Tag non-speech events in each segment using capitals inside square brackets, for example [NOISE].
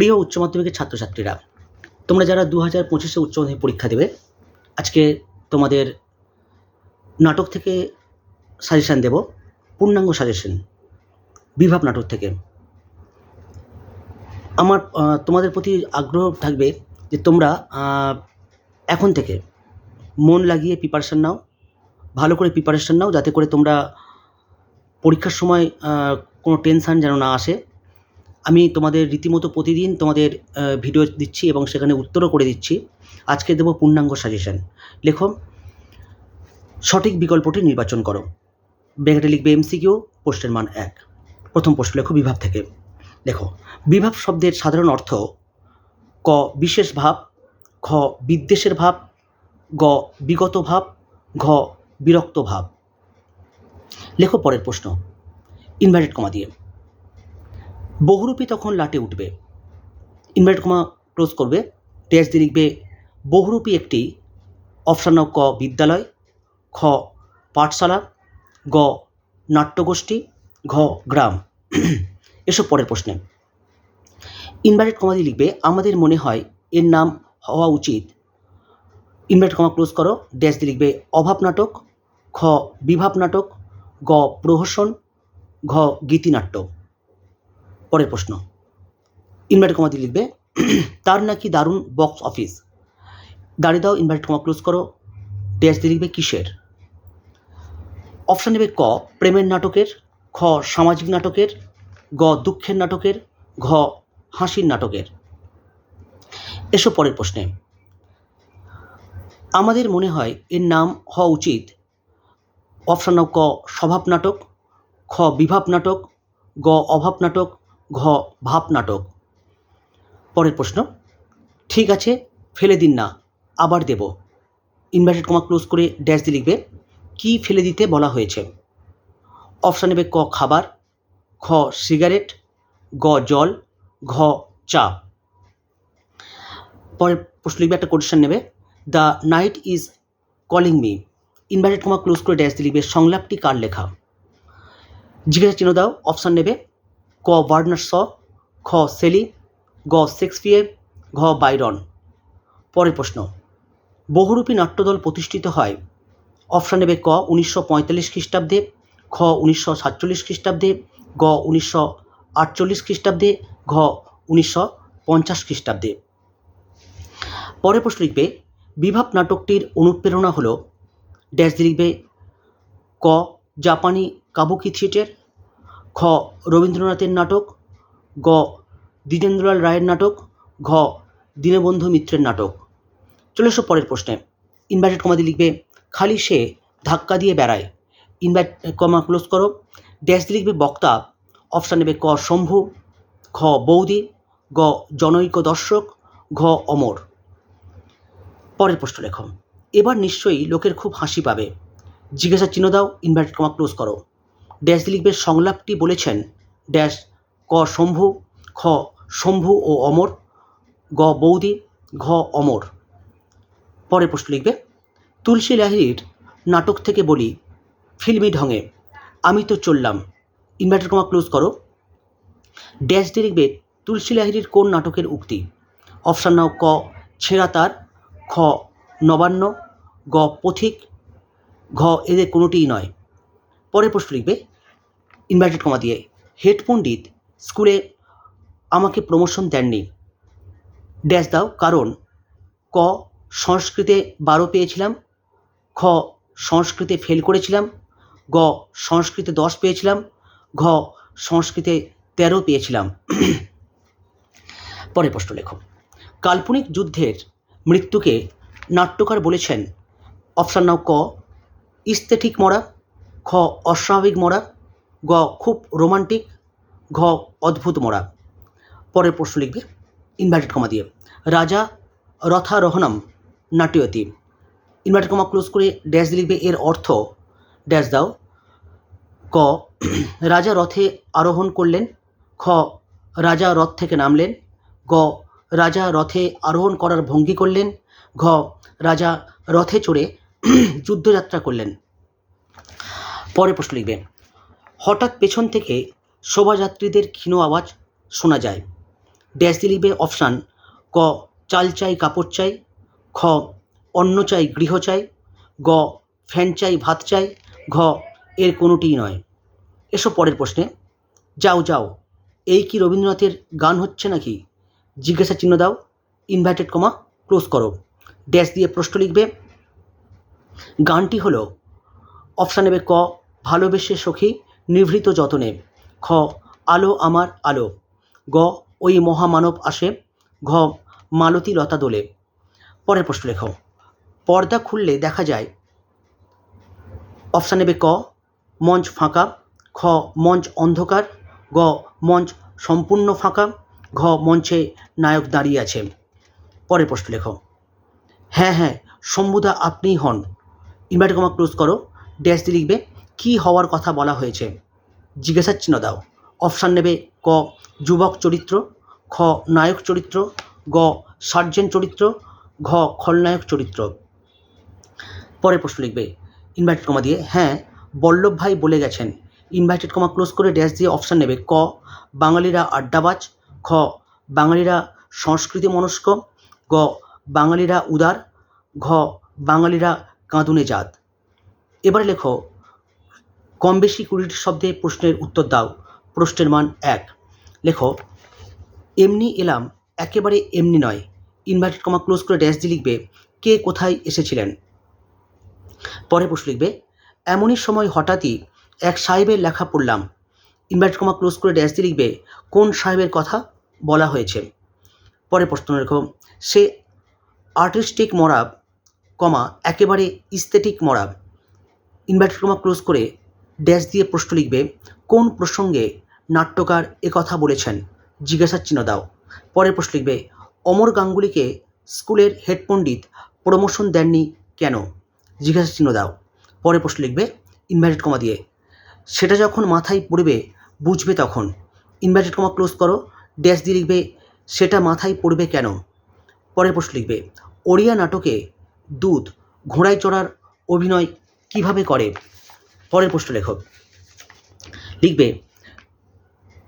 প্রিয় উচ্চ মাধ্যমিকের ছাত্রছাত্রীরা, তোমরা যারা দু হাজার পঁচিশে উচ্চ মাধ্যমিক পরীক্ষা দেবে, আজকে তোমাদের নাটক থেকে সাজেশান দেব, পূর্ণাঙ্গ সাজেশন বিভাব নাটক থেকে। আমার তোমাদের প্রতি আগ্রহ থাকবে যে তোমরা এখন থেকে মন লাগিয়ে প্রিপারেশান নাও, ভালো করে প্রিপারেশান নাও, যাতে করে তোমরা পরীক্ষার সময় কোনো টেনশান যেন না আসে। আমি তোমাদের রীতিমতো প্রতিদিন তোমাদের ভিডিও দিচ্ছি এবং সেখানে উত্তরও করে দিচ্ছি। আজকে দেবো পূর্ণাঙ্গ সাজেশন লেখো, সঠিক বিকল্পটি নির্বাচন করো। ব্র্যাকেটে লিখবে এমসিকিউ পোস্টের মান এক। প্রথম প্রশ্ন লেখো, বিভাব থেকে। লেখো, বিভাব শব্দের সাধারণ অর্থ ক, বিশেষ ভাব, খ, বিদ্বেষের ভাব, গ, বিগত ভাব, ঘ, বিরক্ত ভাব। লেখো পরের প্রশ্ন ইনভার্টেড কমা দিয়ে। বহুরূপী তখন লাটে উঠবে। ইনভার্টেড কমা ক্লোজ করবে। ড্যাশ দিয়ে লিখবে, বহুরূপী একটি অপশান ক বিদ্যালয়, খ পাঠশালা, গ নাট্যগোষ্ঠী, ঘ গ্রাম। এসব পরের প্রশ্নে। ইনভার্টেড কমা দিয়ে লিখবে, আমাদের মনে হয় এর নাম হওয়া উচিত। ইনভার্টেড কমা ক্লোজ করো। ড্যাশ দিয়ে লিখবে, অভাব নাটক, খ বিভাব নাটক, গ প্রহসন, ঘ গীতিনাট্য পরের প্রশ্ন। ইনভার্টেড কমা দিয়ে লিখবে, [CLEARS THROAT] তার নাকি দারুণ বক্স অফিস দাঁড়িয়ে দাও ইনভার্টেড কমা ক্লোজ করো ড্যাশ দিয়ে লিখবে কিসের? অপশান নেবে ক, প্রেমের নাটকের, খ, সামাজিক নাটকের, গ, দুঃখের নাটকের, ঘ, হাসির নাটকের। এসব পরের প্রশ্নে। আমাদের মনে হয় এর নাম হওয়া উচিত অপশান ক, স্বভাব নাটক, খ, বিভাব নাটক, গ, অভাব নাটক ঘ, ভাব নাটক। পরের প্রশ্ন, ঠিক আছে, ফেলে দিন না, আবার দেব। ইনভার্টেড কমা ক্লোজ করে ড্যাশ দিয়ে লিখবে, কী ফেলে দিতে বলা হয়েছে? অপশান নেবে ক, খাবার, খ, সিগারেট, গ, জল, ঘ, চা। পরের প্রশ্ন লিখবে, একটা কোটেশন নেবে the night is calling me inverted comma close করে ড্যাশ দিয়ে লিখবে, সংলাপটি কার লেখা? জিজ্ঞাসা চিহ্ন দাও, অপশান নেবে ক বার্নার শ খ সেলি, গ শেক্সপিয়ার, ঘ বাইরন। পরের প্রশ্ন। বহুরূপী নাট্যদল প্রতিষ্ঠিত হয় অপশান নেবে ক উনিশশো পঁয়তাল্লিশ খ্রিস্টাব্দে, খ উনিশশো সাতচল্লিশ খ্রিস্টাব্দে, গ উনিশশো আটচল্লিশ খ্রিস্টাব্দে, ঘ উনিশশো পঞ্চাশ খ্রিস্টাব্দে। পরের প্রশ্ন লিখবে, বিভাব নাটকটির অনুপ্রেরণা হল, ড্যাশ লিখবে, ক জাপানি কাবুকি থিয়েটার খ রবীন্দ্রনাথের নাটক, গ দ্বিজেন্দ্রলাল রায়ের নাটক, ঘ দীনবন্ধু মিত্রের নাটক। চলে এসো পরের প্রশ্নে। ইনভার্টেড কমা দিয়ে লিখবে, খালি সে ধাক্কা দিয়ে বেড়ায়। ইনভার্ট কমা ক্লোজ করো। ড্যাশ লিখবে, বক্তা। অপশান নেবে, ক শম্ভু। খ বৌদি। গ জনৈক দর্শক। ঘ অমর। পরের প্রশ্ন লেখো। এবার নিশ্চয়ই লোকের খুব হাসি পাবে। জিজ্ঞাসা চিহ্ন দাও ইনভার্টেড কমা ক্লোজ করো। ড্যাশ লিখবে সংলাপটি বলেছেন, ড্যাশ ক শম্ভু, খ শম্ভু ও অমর, গ বৌদি, ঘ অমর। পরে প্রশ্ন লিখবে, তুলসী লাহিড়ির নাটক থেকে বলি, ফিল্মি ঢঙে, আমি তো চললাম। ইনভার্টার কমা ক্লোজ করো। ড্যাশ দিয়ে লিখবে, তুলসী লাহিড়ির কোন নাটকের উক্তি? অপশান নাও ক, ছেঁড়া তার, খ নবান্ন, গ পথিক, ঘ এদের কোনোটিই নয়। পরে প্রশ্ন লিখবে ইনভার্টেড কমা দিয়ে। হেড পণ্ডিত, স্কুলে আমাকে প্রমোশন দেননি। ড্যাশ দাও, কারণ ক সংস্কৃতে বারো পেয়েছিলাম, খ সংস্কৃতে ফেল করেছিলাম, গ সংস্কৃতে দশ পেয়েছিলাম, ঘ সংস্কৃতে তেরো পেয়েছিলাম। [CLEARS THROAT] পরের প্রশ্ন লেখো। কাল্পনিক যুদ্ধের মৃত্যুকে নাট্যকার বলেছেন অপশান নাও ক, ইস্থেটিক মরা, খ অস্বাভাবিক মরা গ, খুব রোমান্টিক, ঘ, অদ্ভুত মরা পরের প্রশ্ন লিখবে ইনভার্টেড কমা দিয়ে। রাজা রথারোহণম নাট্যতি ইনভার্টেড কমা ক্লোজ করে ড্যাশ লিখবে, এর অর্থ ড্যাশ দাও। ক, [CLEARS THROAT] রাজা রথে আরোহণ করলেন। খ, রাজা রথ থেকে নামলেন। গ, রাজা রথে আরোহণ করার ভঙ্গি করলেন। ঘ, রাজা রথে চড়ে [CLEARS THROAT] যুদ্ধযাত্রা করলেন। পরের প্রশ্ন লিখবে হঠাৎ পেছন থেকে শোভাযাত্রীদের ক্ষীণ আওয়াজ শোনা যায়। ড্যাশ লিখবে অপশান, ক, চাল চাই, কাপড় চাই, খ, অন্ন চাই, গৃহ চাই, গ, ফ্যান চাই, ভাত চাই, ঘ, এর কোনোটিই নয়। এসব পরের প্রশ্নে। যাও যাও, এই কি রবীন্দ্রনাথের গান হচ্ছে নাকি? জিজ্ঞাসা চিহ্ন দাও ইনভার্টেড কমা ক্লোজ করো। ড্যাশ দিয়ে প্রশ্ন লিখবে। গানটি হলো, অপশান নেবে ক, ভালোবেসে সখী নিভৃত যতনে। খ, আলো আমার আলো। গ, ওই মহামানব আসে। ঘ, মালতী লতা দোলে। পরের প্রশ্ন লেখ। পর্দা খুললে দেখা যায় অপশান নেবে ক, মঞ্চ ফাঁকা। খ, মঞ্চ অন্ধকার। গ, মঞ্চ সম্পূর্ণ ফাঁকা। ঘ, মঞ্চে নায়ক দাঁড়িয়ে আছে। পরের প্রশ্ন লেখ। হ্যাঁ হ্যাঁ শম্ভুদা আপনিই হন। ইনভার্টার কমা ক্লোজ করো। ড্যাশ দিয়ে লিখবে। কী হওয়ার কথা বলা হয়েছে? জিজ্ঞাসার চিহ্ন দাও। অপশান নেবে ক, যুবক চরিত্র, খ, নায়ক চরিত্র, গ, সার্জেন্ট চরিত্র, ঘ, খলনায়ক চরিত্র। পরে প্রশ্ন লিখবে ইনভার্টেড কমা দিয়ে হ্যাঁ বল্লভ ভাই বলে গেছেন ইনভার্টেড কমা ক্লোজ করে ড্যাশ দিয়ে অপশান নেবে ক, বাঙালিরা আড্ডাবাজ, খ, বাঙালিরা সংস্কৃতি মনস্ক, গ, বাঙালিরা উদার, ঘ, বাঙালিরা কাঁদুনে জাত। এবারে লেখো কম বেশি কুড়িটি শব্দে প্রশ্নের উত্তর দাও। প্রশ্নের মান এক। লেখো, এমনি এলাম, একেবারে এমনি নয়। ইনভার্টেড কমা ক্লোজ করে ড্যাশ দিয়ে লিখবে, কে কোথায় এসেছিলেন? পরে প্রশ্ন লিখবে, এমনই সময় হঠাৎই এক সাহেবের লেখা পড়লাম। ইনভার্টেড কমা ক্লোজ করে ড্যাশ দিয়ে লিখবে, কোন সাহেবের কথা বলা হয়েছে? পরে প্রশ্ন লেখো, সে আর্টিস্টিক মরাব, কমা একেবারে ইস্থেটিক মরাব। ইনভার্টেড কমা ক্লোজ করে ড্যাশ দিয়ে প্রশ্ন লিখবে, কোন প্রসঙ্গে নাট্যকার কথা বলেছেন? জিজ্ঞাসার চিহ্ন দাও। পরের প্রশ্ন লিখবে, অমর গাঙ্গুলিকে স্কুলের হেড পণ্ডিত প্রমোশন দেননি কেন? জিজ্ঞাসার চিহ্ন দাও। পরের প্রশ্ন লিখবে ইনভার্টেড কমা দিয়ে। সেটা যখন মাথায় পড়বে, বুঝবে তখন। ইনভার্টেড কমা ক্লোজ করো। ড্যাশ দিয়ে লিখবে, সেটা মাথায় পড়বে কেন? পরের প্রশ্ন লিখবে, ওড়িয়া নাটকে দুধ ঘোড়ায় চড়ার অভিনয় কীভাবে করে? পরের প্রশ্ন লেখক। লিখবে,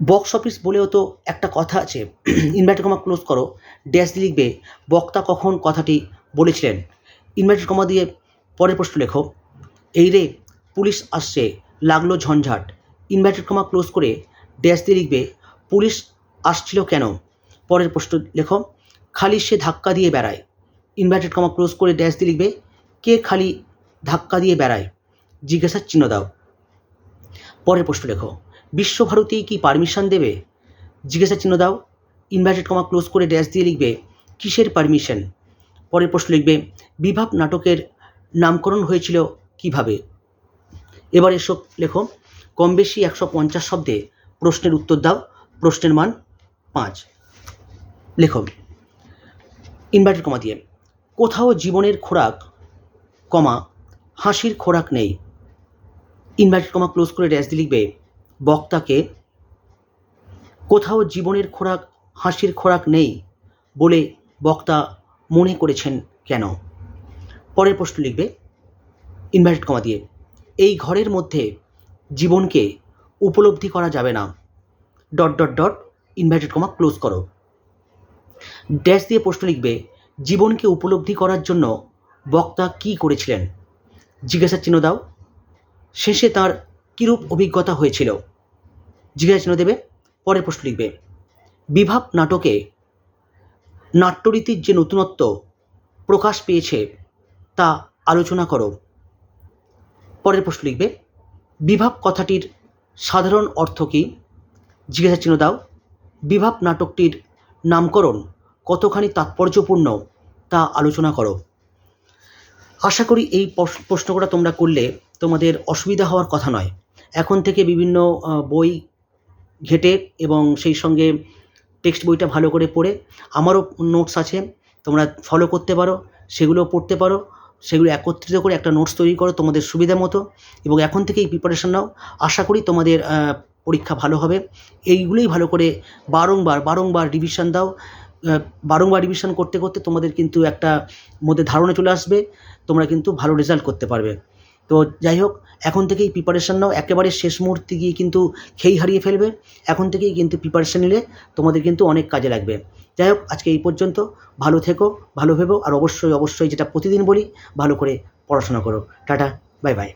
বক্স অফিস বলেও তো একটা কথা আছে। ইনভার্টেড কমা ক্লোজ করো। ড্যাশ দিয়ে লিখবে, বক্তা কখন কথাটি বলেছিলেন? ইনভার্টেড কমা দিয়ে পরের প্রশ্ন লেখো, এই রে, পুলিশ আসছে, লাগল ঝঞ্ঝাট। ইনভার্টেড কমা ক্লোজ করে ড্যাশ দিয়ে লিখবে, পুলিশ আসছিল কেন? পরের প্রশ্ন লেখো, খালি সে ধাক্কা দিয়ে বেড়ায়। ইনভার্টেড কমা ক্লোজ করে ড্যাশ দিয়ে লিখবে, কে খালি ধাক্কা দিয়ে বেড়ায়? জিজ্ঞাসার চিহ্ন দাও। পরের প্রশ্ন লেখো। বিশ্বভারতী কি পারমিশন দেবে? জিজ্ঞাসা চিহ্ন দাও। ইনভার্টেড কমা ক্লোজ করে ড্যাশ দিয়ে লিখবে, কিসের পারমিশন পরের প্রশ্ন লিখবে, বিভাব নাটকের নামকরণ হয়েছিল কীভাবে? এবার এসব লেখো। কম বেশি একশো পঞ্চাশ শব্দে প্রশ্নের উত্তর দাও। প্রশ্নের মান পাঁচ। লেখো। ইনভার্টেড কমা দিয়ে, কোথাও জীবনের খোরাক, কমা, হাসির খোরাক নেই। ইনভার্টেড কমা ক্লোজ করে ড্যাশ দিয়ে লিখবে। বক্তাকে, কোথাও জীবনের খোরাক, হাসির খোরাক নেই বলে বক্তা মনে করেছেন কেন? পরের প্রশ্ন লিখবে ইনভার্টেড কমা দিয়ে, এই ঘরের মধ্যে জীবনকে উপলব্ধি করা যাবে না। Dot dot dot inverted comma close করো। ড্যাশ দিয়ে প্রশ্ন লিখবে, জীবনকে উপলব্ধি করার জন্য বক্তা কি করেছিলেন? জিজ্ঞাসা চিহ্ন দাও। শেষে তার কীরূপ অভিজ্ঞতা হয়েছিল? জিজ্ঞাসা চিহ্ন দেবে, পরের প্রশ্ন লিখবে। বিভাব নাটকে নাট্যরীতির যে নতুনত্ব প্রকাশ পেয়েছে, তা আলোচনা করো। পরের প্রশ্ন লিখবে, বিভাব কথাটির সাধারণ অর্থ কী? জিজ্ঞাসা চিহ্ন দাও, বিভাব নাটকটির নামকরণ কতখানি তাৎপর্যপূর্ণ তা আলোচনা করো। আশা করি এই প্রশ- প্রশ্নগুলো তোমরা করলে তোমাদের অসুবিধা হওয়ার কথা নয়। এখন থেকে বিভিন্ন বই ঘেটে এবং সেই সঙ্গে টেক্সট বইটা ভালো করে পড়ে। আমারও নোটস আছে, তোমরা ফলো করতে পারো, সেগুলো পড়তে পারো, সেগুলো একত্রিত করে একটা নোটস তৈরি করো তোমাদের সুবিধা মতো এবং এখন থেকেই প্রিপারেশন নাও। আশা করি তোমাদের পরীক্ষা ভালো হবে। এইগুলোই ভালো করে বারংবার বারংবার রিভিশন দাও। বারংবার রিভিশন করতে করতে তোমাদের কিন্তু একটা মধ্যে ধারণা চলে আসবে, তোমরা কিন্তু ভালো রেজাল্ট করতে পারবে। তো যাই হোক, এখন থেকেই প্রিপারেশান নাও। একেবারে শেষ মুহূর্তে গিয়ে কিন্তু খেই হারিয়ে ফেলবে। এখন থেকেই কিন্তু প্রিপারেশান নিলে তোমাদের কিন্তু অনেক কাজে লাগবে। যাই হোক, আজকে এই পর্যন্ত। ভালো থেকো, ভালো ভেবো, আর অবশ্যই অবশ্যই যেটা প্রতিদিন বলি, ভালো করে পড়াশোনা করো। Tata bye bye